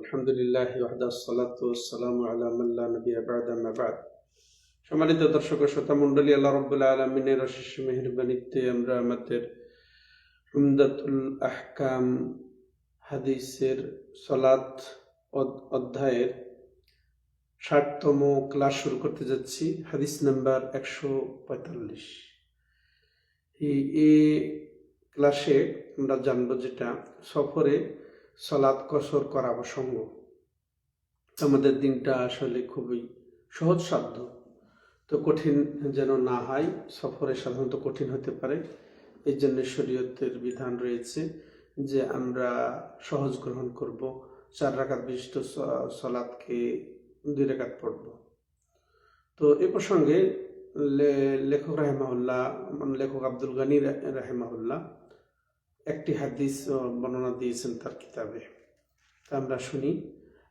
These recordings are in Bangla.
আলহামদুলিল্লাহ ওয়াহদা সালাতাম আলামাল্লা নবী আবাদ সম্মানিত দর্শক শ্রোতা মণ্ডলী, আল্লাহ রব্বুল্লাহ আলমিনের অশেষ মেহরবানিতে আমরা আমাদের হুমদাতুল আহকাম হাদিসের সলাত অধ্যায়ের ষাটতম ক্লাস শুরু করতে যাচ্ছি, হাদিস নাম্বার একশো পঁয়তাল্লিশ। এই ক্লাসে আমরা জানব যেটা সফরে সলাৎ কসর করা প্রসঙ্গ আমাদের দিনটা আসলে খুবই সহজ সাধ্য। তো কঠিন যেন না হয়, সফরে সাধারণত কঠিন হতে পারে। এই জন্য শরীয়তের বিধান রয়েছে যে আমরা সহজ গ্রহণ করব, চার রাকাত বিশিষ্ট স- সলাৎকে দুই রাকাত পড়ব। তো এ প্রসঙ্গে লেখক রাহেমাহুল্লাহ মানে লেখক আব্দুল গানী রা- রাহেমাহুল্লাহ একটি হাদিস আহ, বর্ণনা দিয়েছেন তার কিতাবে তা আমরা শুনি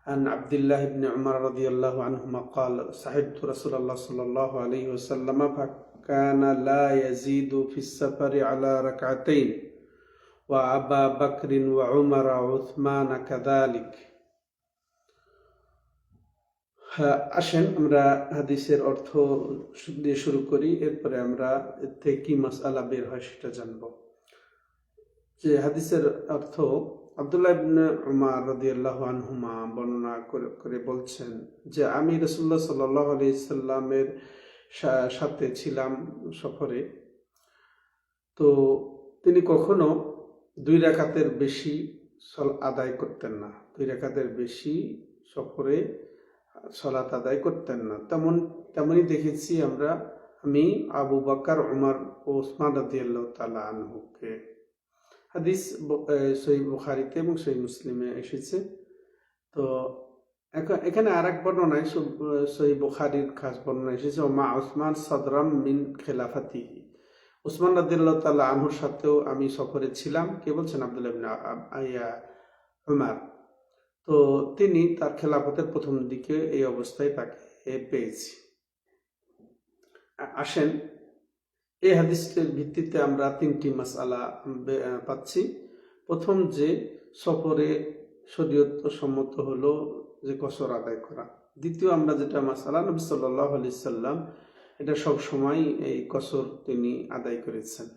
عن عبد الله بن عمر رضي الله عنهما قال صحبت رسول الله صلى الله عليه وسلم فكان لا يزيد في السفر على ركعتين وأبا بكر وعمر وعثمان كذلك হ্যাঁ, আসেন আমরা হাদিসের অর্থ দিয়ে শুরু করি এরপরে আমরা এতে কি মাসআলা বের হয় সেটা জানবো যে হাদিসের অর্থ আব্দুল্লাহ ইবনে উমার রাদিয়াল্লাহু আনহুমা বর্ণনা করে বলছেন যে আমি রাসূলুল্লাহ সাল্লাল্লাহু আলাইহি সাল্লামের সাথে ছিলাম সফরে। তো তিনি কখনো দুই রাকাতের বেশি আদায় করতেন না। দুই রাকাতের বেশি সফরে সলাত আদায় করতেন না। তেমন, তেমনই দেখেছি আমরা আমি আবু বকর, উমর ও ওসমান রাদিয়াল্লাহু তাআলা আনহুকে। হাদিস সহি বুখারিতে এবং সহি মুসলিমে এসেছে। তো এখ- এখানে আর এক বর্ণনায় সু- সহি বুখারির খাস বর্ণনা এসেছে মা ওসমান সদরাম মিন খেলাফাতি ওসমান রাদিল্লাহ তাল্লাহ আনহুর সাথেও আমি সফরে ছিলাম। কে বলছেন? আবদুল্লাহ উমার। তো তিনি তার খেলাফতের প্রথম দিকে এই অবস্থায় তাকে পেয়েছি। আসেন। এই হাদিসের ভিত্তিতে আমরা তিনটি বে- পাচ্ছি। প্রথম যে সফরে শরীয়ত সম্মত হলো যে কসর আদায় করা। দ্বিতীয় আমরা যেটা মাসালা, নবী সাল্লাহ আলি সাল্লাম, এটা সব সময় এই কসর তিনি আদায় করেছেন।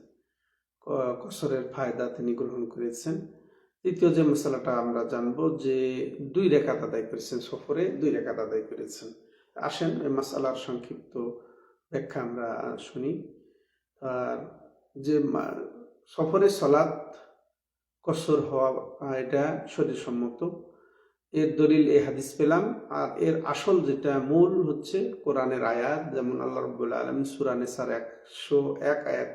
কসরের ফায়দা তিনি গ্রহণ করেছেন। তৃতীয় যে মশালাটা আমরা জানব যে দুই রেখাত আদায় করেছেন সফরে, দুই রেখাত আদায় করেছেন। আসেন, এই মশালার সংক্ষিপ্ত ব্যাখ্যা আমরা শুনি। যে মা- সফরে সলাৎ কসর হওয়া এটা শরীরসম্মত। এর দলিল এই হাদিস পেলাম। আর এর আসল যেটা মূল হচ্ছে কোরআনের আয়াত, যেমন আল্লাহ রব্বুল্লা আলম সুরানে সার একশো এক আয়াত,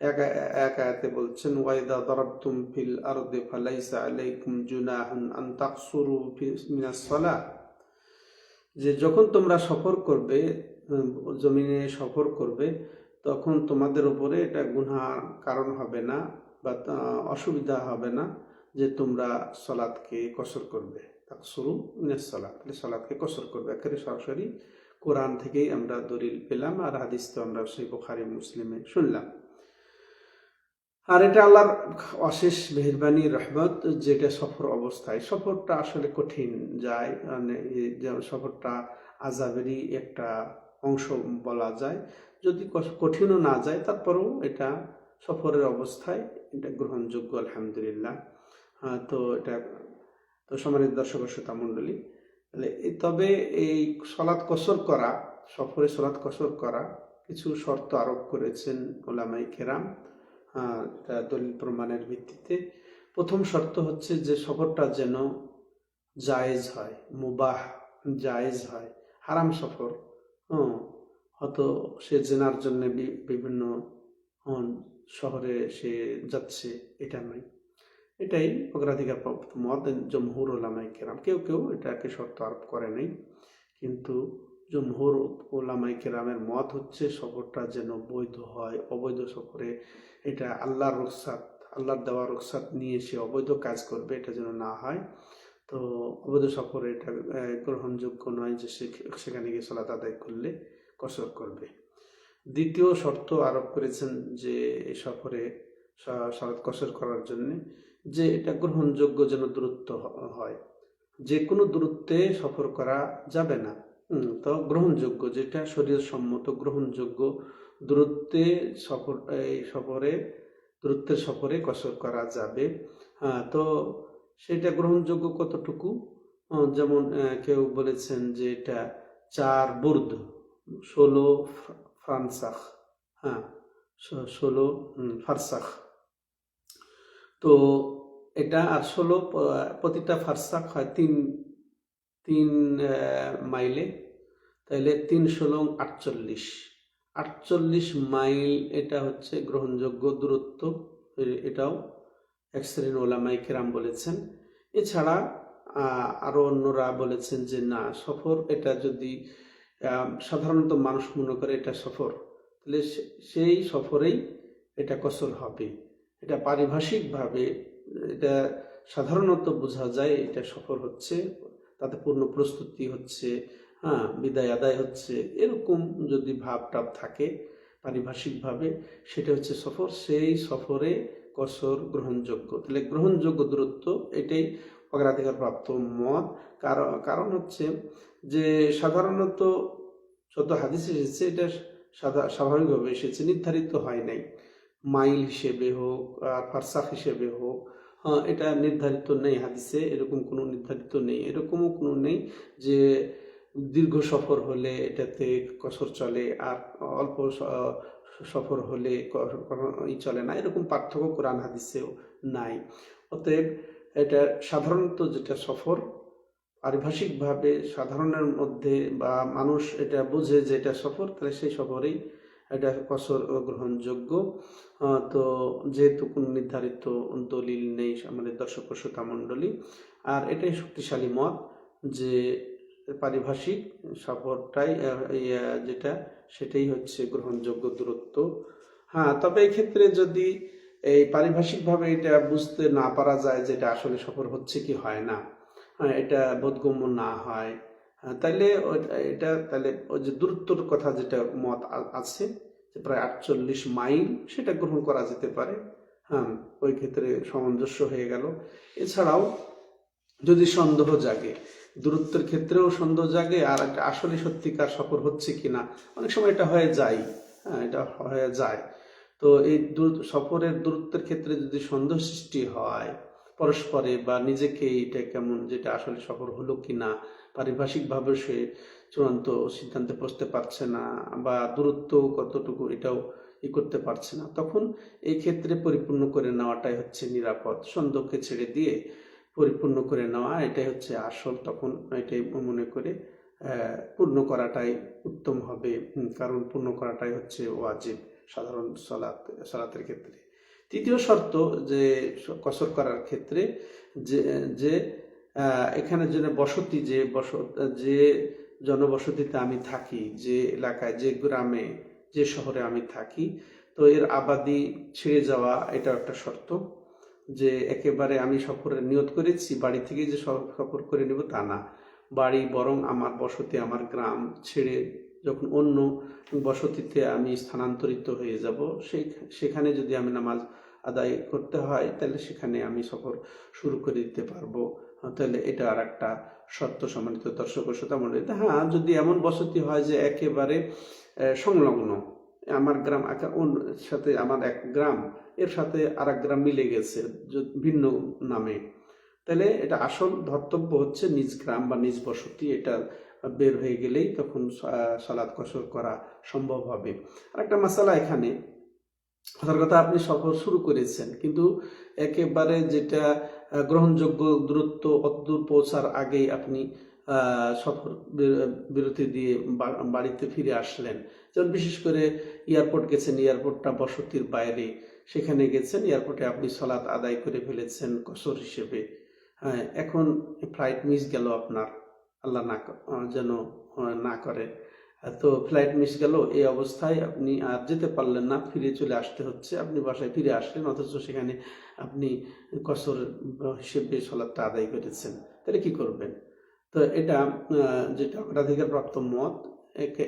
এক এক আয়াতে বলছেন ওয়াইদা দরাবতুম ফিল আরদে ফালাইসা আলাইকুম জুনাহুন আন তাকসুরু মিনাস সালাহ যে যখন তোমরা সফর করবে জমিনে সফর করবে তখন তোমাদের উপরে এটা গুনহার কারণ হবে না বা অসুবিধা হবে না যে তোমরা সলাদকে কসর করবে। শুরু সলাদ তাহলে সলাদকে কসর করবে। একেবারে সরাসরি কোরআন থেকেই আমরা দলিল পেলাম আর হাদিস তো আমরা সেই বোখারি, মুসলিমে শুনলাম। আর এটা আল্লাহর অশেষ মেহরবানি, রহমত যেটা সফর অবস্থায়। সফরটা আসলে কঠিন যায় মানে সফরটা আজাবেরই একটা অংশ বলা যায়। যদি কঠিনও না যায় তারপরেও এটা সফরের অবস্থায় এটা গ্রহণযোগ্য আলহামদুলিল্লাহ। হ্যাঁ, তো এটা তো সমানিত দর্শক শ্রোতা মণ্ডলী তাহলে তবে এই সলাৎ কসর করা সফরে সলাৎ কসর করা কিছু শর্ত আরোপ করেছেন ওলামাই কেরাম হ্যাঁ, দলিল প্রমাণের ভিত্তিতে। প্রথম শর্ত হচ্ছে যে সফরটা যেন জায়েজ হয় মুবাহ জায়েজ হয় হারাম সফর। হ্যাঁ হয়তো সে জেনার জন্য বিভিন্ন শহরে সে যাচ্ছে, এটা নয়। এটাই অগ্রাধিকার প্রাপ্ত মত জমহুর ওলামাই কেরাম, কেউ কেউ এটাকে শর্ত আরোপ করে নাই। কিন্তু জমহুর ওলামাই কেরামের মত হচ্ছে সফরটা যেন বৈধ হয়, অবৈধ সফরে এটা আল্লাহর রুখসাত, আল্লাহর দেওয়া রুখসাত নিয়ে সে অবৈধ কাজ করবে, এটা যেন না হয়। তো অবৈধ সফরে এটা গ্রহণযোগ্য নয় যে সেখানে গিয়ে সলাত আদায় করলে। কসর করবে। দ্বিতীয় শর্ত আরোপ করেছেন যে সফরে স- সলাৎ কসর করার জন্য যে এটা গ্রহণযোগ্য যেন দূরত্ব হয়। যে কোনো দূরত্বে সফর করা যাবে না। তো গ্রহণযোগ্য যেটা শরীর সম্মত গ্রহণযোগ্য দূরত্বে সফর, এই সফরে, দূরত্বের সফরে কসর করা যাবে। তো সেটা গ্রহণযোগ্য কতটুকু? যেমন কেউ বলেছেন যে এটা চার বুর্দ। ষোলো ফ্রা- ফ্রান্সাখ হ্যাঁ ষোলো ফারসাখ। তো এটা আর ষোলো প্রতিটা ফারসাখ হয় তিন তিন মাইলে। তাইলে তিন, ষোলো আটচল্লিশ। আটচল্লিশ মাইল এটা হচ্ছে গ্রহণযোগ্য দূরত্ব এটাও এক শ্রেণির ওলামাই কেরাম বলেছেন। এছাড়া আরও অন্যরা বলেছেন যে না, সফর এটা যদি সাধারণত মানুষ মনে করে এটা সফর। তাহলে সেই সফরেই এটা কসর হবে। এটা পারিভাষিকভাবে এটা সাধারণত বোঝা যায় এটা সফর হচ্ছে, তাতে পূর্ণ প্রস্তুতি হচ্ছে হ্যাঁ বিদায় আদায় হচ্ছে, এরকম যদি ভাব টাব থাকে পারিভাষিকভাবে, সেটা হচ্ছে সফর। সেই সফরে কসর গ্রহণযোগ্য। তাহলে গ্রহণযোগ্য দূরত্ব এটাই অগ্রাধিকার প্রাপ্ত মত। কারণ কারণ হচ্ছে যে সাধারণত যত হাদিস এসেছে, এটা স্বাভাবিকভাবে এসেছে, নির্ধারিত হয় নাই। মাইল হিসেবে হোক আর ফারসাখ হিসেবে হোক হ্যাঁ এটা নির্ধারিত নেই হাদিসে, এরকম কোনো নির্ধারিত নেই। এরকমও কোনো নেই যে দীর্ঘ সফর হলে এটাতে কসর চলে, আর অল্প সফর হলে চলে না। এরকম পার্থক্য কোরআন হাদিসেও নাই। অতএব এটা সাধারণত যেটা সফর, পারিভাষিকভাবে সাধারণের মধ্যে বা মানুষ এটা বোঝে যে এটা সফর, তাহলে সেই সফরেই এটা কসর গ্রহণযোগ্য। তো যেহেতু কোনো নির্ধারিত দলিল নেই আমাদের দর্শক শ্রোতা মণ্ডলী, আর এটাই শক্তিশালী মত যে পারিভাষিক সফরটাই যেটা সেটাই হচ্ছে গ্রহণযোগ্য দূরত্ব। হ্যাঁ তবে এই ক্ষেত্রে যদি এই পারিভাষিকভাবে এটা বুঝতে না পারা যায় যে এটা আসলে সফর হচ্ছে কি হয় না। হ্যাঁ, এটা বোধগম্য না হয়। হ্যাঁ, তাহলে এটা তাহলে ওই যে দূরত্বর কথা যেটা মত আছে প্রায় আটচল্লিশ মাইল সেটা গ্রহণ করা যেতে পারে। হ্যাঁ ওই ক্ষেত্রে সামঞ্জস্য হয়ে গেল। এছাড়াও যদি সন্দেহ জাগে দূরত্বের ক্ষেত্রেও সন্দেহ জাগে আর আসলে সত্যিকার সফর হচ্ছে কিনা অনেক সময় এটা হয়ে যায়। হ্যাঁ এটা হয়ে যায়। তো এই সফরের দূরত্বের ক্ষেত্রে যদি সন্দেহ সৃষ্টি হয় পরস্পরে বা নিজেকে এটা কেমন, যেটা আসলে সফর হলো কি কিনা, পারিভাষিকভাবে সে চূড়ান্ত সিদ্ধান্তে পৌঁছতে পারছে না বা দূরত্ব কতটুকু এটাও ই করতে পারছে না, তখন এই ক্ষেত্রে পরিপূর্ণ করে নেওয়াটাই হচ্ছে নিরাপদ। সন্দেহকে ছেড়ে দিয়ে পরিপূর্ণ করে নেওয়া, এটাই হচ্ছে আসল, তখন এটাই মনে করে পূর্ণ করাটাই উত্তম হবে। কারণ পূর্ণ করাটাই হচ্ছে ওয়াজিব। সাধারণ সলাত, সলাতের ক্ষেত্রে। তৃতীয় শর্ত যে কসর করার ক্ষেত্রে যে যে এখানে যেন বসতি, যে বস যে জনবসতিতে আমি থাকি, যে এলাকায়, যে গ্রামে, যে শহরে আমি থাকি, তো এর আবাদি ছেড়ে যাওয়া এটা একটা শর্ত যে একেবারে আমি সফরের নিয়ত করেছি, বাড়ি থেকে যে সফ- সফর করে নেব তা না। বাড়ি বরং আমার বসতি, আমার গ্রাম ছেড়ে যখন অন্য বসতিতে আমি স্থানান্তরিত হয়ে যাব, সেই সেখানে যদি আমি নামাজ আদায় করতে হয়, তাহলে সেখানে আমি সফর শুরু করে দিতে পারব। তাহলে এটা আর একটা শর্ত সম্মানিত দর্শক শ্রোতা হ্যাঁ যদি এমন বসতি হয় যে একেবারে সংলগ্ন, আমার গ্রাম সাথে আমার এক গ্রাম, এর সাথে আর গ্রাম মিলে গেছে ভিন্ন নামে, তাহলে এটা আসল ধর্তব্য হচ্ছে নিজ গ্রাম বা নিজ বসতি, এটা বের হয়ে গেলেই তখন সালাদ কসর করা সম্ভব হবে। আর একটা মশালা এখানে। কথার কথা আপনি সফর শুরু করেছেন, কিন্তু একেবারে যেটা গ্রহণযোগ্য দূরত্ব অতদূর পৌঁছার আগেই আপনি সফর বিরতি দিয়ে বাড়িতে ফিরে আসলেন। যেমন বিশেষ করে এয়ারপোর্ট গেছেন, এয়ারপোর্টটা বসতির বাইরে। সেখানে গেছেন, এয়ারপোর্টে আপনি সলাৎ আদায় করে ফেলেছেন কসর হিসেবে। হ্যাঁ এখন ফ্লাইট মিস গেল আপনার। আল্লাহ না যেন না করে। তো ফ্লাইট মিস গেল, এই অবস্থায় আপনি আর যেতে পারলেন না, ফিরে চলে আসতে হচ্ছে। আপনি বাসায় ফিরে আসলেন, অথচ সেখানে আপনি কসর হিসেবে সলাৎটা আদায় করেছেন। তাহলে কি করবেন? তো এটা যেটা অগ্রাধিকার প্রাপ্ত মত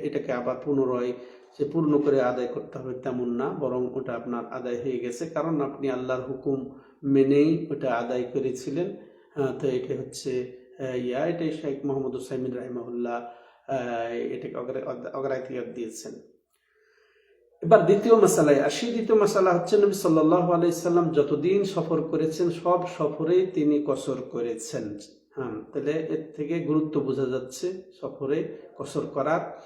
এটাকে আবার পুনরায় যে পূর্ণ করে আদায় করতে হবে তেমন না, বরং ওটা আপনার আদায় হয়ে গেছে। কারণ আপনি আল্লাহর হুকুম মেনেই ওটা আদায় করেছিলেন। তো এটা হচ্ছে ইয়া, এটাই শেখ মোহাম্মদ হুসাইমিন রাহিমাহুল্লাহ এটাকে অগ্রা- অগ্রা- অগ্রাধিকার দিয়েছেন। এবার দ্বিতীয় মাসালায় আসি। দ্বিতীয় মশালা হচ্ছে নবী সাল্লাহ আলাইসাল্লাম যতদিন সফর করেছেন, সব সফরেই তিনি কসর করেছেন। হ্যাঁ তাহলে এর থেকে গুরুত্ব বোঝা যাচ্ছে সফরে কসর করার।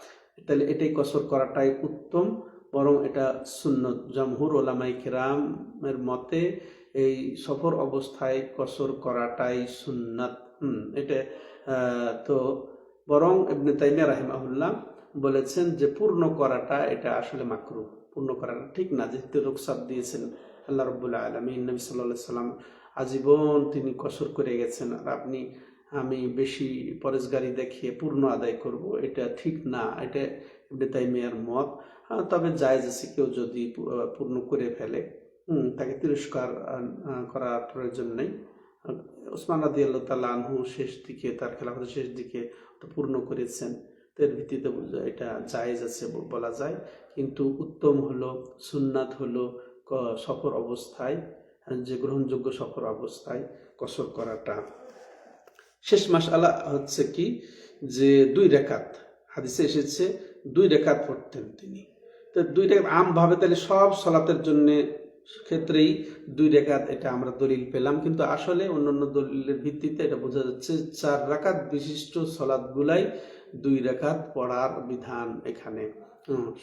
তাহলে এটাই কসর করাটাই উত্তম, বরং এটা সুন্নত। জামহুর ওলামাই কিরামের মতে এই সফর অবস্থায় কসর করাটাই সুন্নাত। হুম এটা তো বরং ইবনে তাইমিয়া রাহিমাহুল্লাহ বলেছেন যে পূর্ণ করাটা এটা আসলে মাকরু। পূর্ণ করাটা ঠিক না, যেহেতু রুকসাত দিয়েছেন আল্লাহ রব্বুল্লাহ আলমী নবী সাল্লাহ সাল্লাম আজীবন তিনি কসর করে গেছেন, আর আপনি, আমি বেশি পরেশগারি দেখিয়ে পূর্ণ আদায় করব, এটা ঠিক না, এটা ইবনে তাইমিয়ার মত। তবে জায়েজ আছে কেউ যদি পূর্ণ করে ফেলে তাকে তিরস্কার করার প্রয়োজন নেই। ওসমান রাদি আল্লাহ তাল্লাহ আনহু শেষ দিকে, তার খেলাফতের শেষ দিকে পূর্ণ করেছেন। এর ভিত্তিতে এটা জায়েজ আছে বলা যায়। কিন্তু উত্তম হলো, সুন্নাত হলো সফর অবস্থায় যে গ্রহণযোগ্য সফর অবস্থায় কসর করাটা। শেষ মাসালা হচ্ছে কি, যে দুই রেখাত, হাদিসে এসেছে, দুই রেখাত পড়তেন তিনি। তো দুই রেখাত আমভাবে তাহলে সব সলাতের জন্য ক্ষেত্রেই দুই রেখাত এটা আমরা দলিল পেলাম। কিন্তু আসলে অন্যান্য দলিলের ভিত্তিতে এটা বোঝা যাচ্ছে চার রাকাত বিশিষ্ট সলাদগুলাই দুই রেখাত পড়ার বিধান এখানে।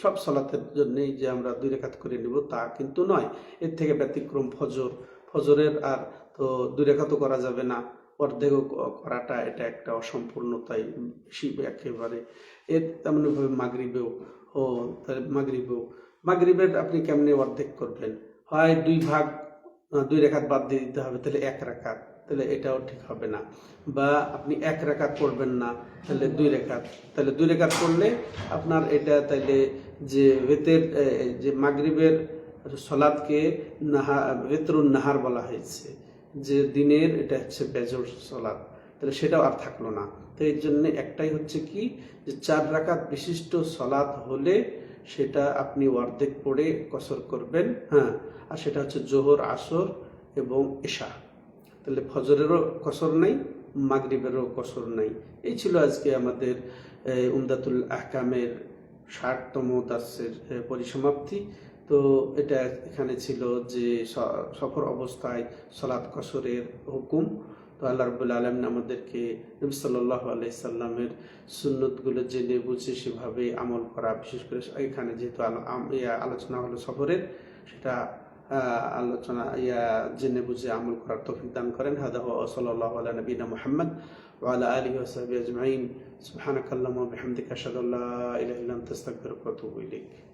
সব সলাতের জন্যেই যে আমরা দুই রেখাত করে নিব তা কিন্তু নয়। এর থেকে ব্যতিক্রম ফজর। ফজরের আর তো দুই রেখাতও করা যাবে না। অর্ধেকও ক- করাটা এটা একটা অসম্পূর্ণতাই বেশি একেবারে এর তেমনভাবে মাগরিবেও, ও তাহলে মাগরিবেও। মাগরিবের আপনি কেমনে অর্ধেক করবেন? হয় দুই ভাগ দুই রেখাত বাদ দিয়ে দিতে হবে, তাহলে এক রেখাত, তাহলে এটাও ঠিক হবে না। বা আপনি এক রেখাত পড়বেন না, তাহলে দুই রেখাত, তাহলে দুই রেখাত পড়লে আপনার এটা তাইলে যে ভেতের যে মাগরিবের সলাদকে নাহা, ভেতরুন নাহার বলা হয়েছে, যে দিনের এটা হচ্ছে বেজর সলাদ, তাহলে সেটাও আর থাকল না। তো এর জন্য একটাই হচ্ছে কি, যে চার রাকাত বিশিষ্ট সলাদ হলে সেটা আপনি অর্ধেক পড়ে কসর করবেন হ্যাঁ আর সেটা হচ্ছে জোহর, আসর এবং এশা। তাহলে ফজরেরও কসর নাই, মাগরিবেরও কসর নাই। এই ছিল আজকে আমাদের উমদাতুল আহকামের ষাটতম দাসের পরিসমাপ্তি। তো এটা এখানে ছিল যে সফর অবস্থায় সলাৎ কসরের হুকুম। তো আল্লাহ রবুল্লা আলমিন আমাদেরকে নবী সাল্লাহ আলাই সাল্লামের সুন্নতগুলো জেনে বুঝে সেভাবে আমল করা, বিশেষ করে এখানে যেহেতু আলোচনা হলো সফরের, সেটা আলোচনা, ইয়া জেনে বুঝে আমল করার তফিক দান করেন। হাদাহ সাল্লাহ আলা নবীনা মোহাম্মদ ওয়াল আলী ওসাহী আজমাইন। সুহানা কাল্লাম ও আল্লা ইলাহা ইল্লা আনতা আস্তাগফিরুকা ওয়া